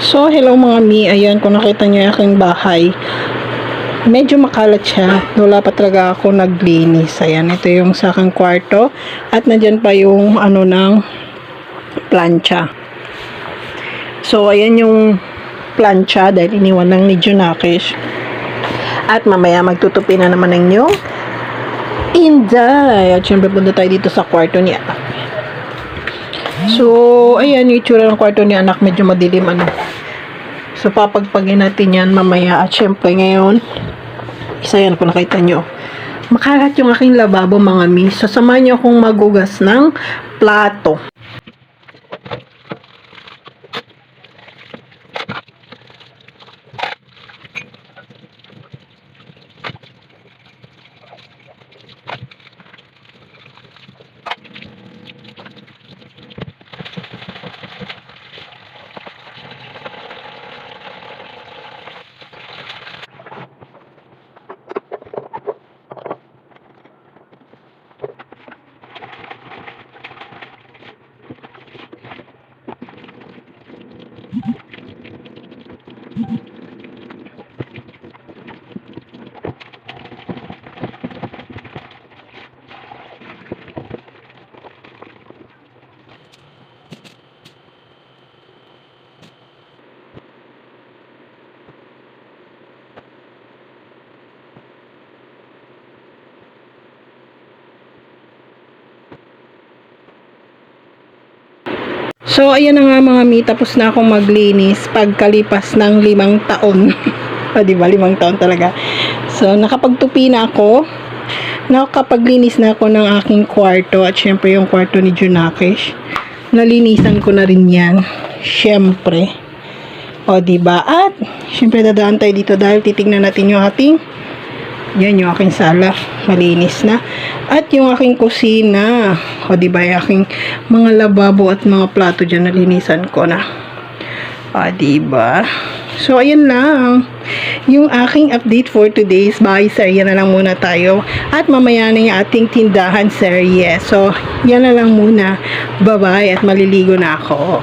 So, hello mga mi. Ayan, kung nakita niyo yung aking bahay, medyo makalat siya. Wala pa talaga ako naglinis. Ayan, ito yung sa aking kwarto. At nandyan pa yung ano ng plancha. So, ayan yung plancha dahil iniwan lang ni Junakis. At mamaya magtutupi na naman ng inyong Inday. At syempre punta tayo dito sa kwarto niya. So, ayan yung itsura ng kwarto ni anak. Medyo madilim ano. So, papagpagin natin yan mamaya. At syempre ngayon, isa yan kung nakita nyo. Makalat yung aking lababo mga mi. Sasamahan nyo akong magugas ng plato. So, ayan na nga mga mi, tapos na akong maglinis pagkalipas ng limang taon. o, di ba? Limang taon talaga. So, nakapagtupi na ako. Nakapaglinis na ako ng aking kwarto at syempre yung kwarto ni Junakish. Nalinisan ko na rin yan. Syempre. O, di ba? At, syempre dadaan tayo dito dahil titingnan natin yung ating yan yung aking sala. Malinis na. At yung aking kusina. O di ba yung aking mga lababo at mga plato dyan nalinisan ko na. O di ba? So ayan lang. Yung aking update for today's bahay serye na lang muna tayo. At mamaya na yung ating tindahan serye. So yan na lang muna. Bye bye at maliligo na ako.